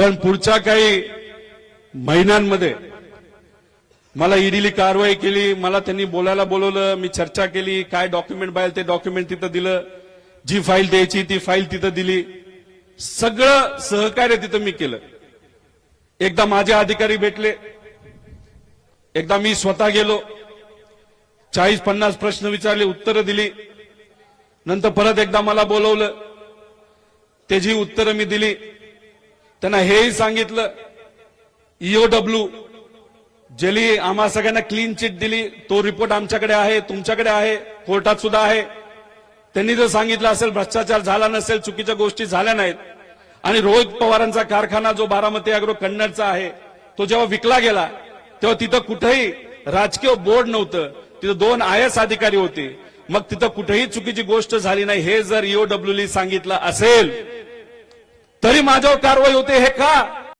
पण पुढच्या काही महिन्यांमध्ये मला ईडीली कारवाई केली मला त्यांनी बोलायला बोलवलं मी चर्चा केली काय डॉक्युमेंट पाहिजे ते डॉक्युमेंट तिथं दिलं जी फाईल द्यायची ती फाईल तिथं दिली. सगळं सहकार्य तिथं मी केलं. एकदा माझे अधिकारी भेटले एकदा मी स्वतः गेलो चाळीस पन्नास प्रश्न विचारले उत्तरं दिली. नंतर परत एकदा मला बोलवलं त्याची उत्तरं मी दिली. त्यांना हेही सांगितलं ईओडब्ल्यू जेली आम्हा सगळ्यांना क्लीन चिट दिली. तो रिपोर्ट आमच्याकडे आहे तुमच्याकडे आहे कोर्टात सुद्धा आहे. त्यांनी जर सांगितलं असेल भ्रष्टाचार झाला नसेल चुकीच्या गोष्टी झाल्या नाहीत आणि रोहित पवारांचा कारखाना जो बारामती अॅग्रो कन्नडचा आहे तो जेव्हा विकला गेला तेव्हा तिथं कुठेही राजकीय बोर्ड नव्हतं. तिथं दोन आय एस अधिकारी होते. मग तिथं कुठेही चुकीची गोष्ट झाली नाही हे जर ईओडब्ल्यूली सांगितलं असेल तरी माझ्यावर कारवाई होते हे का?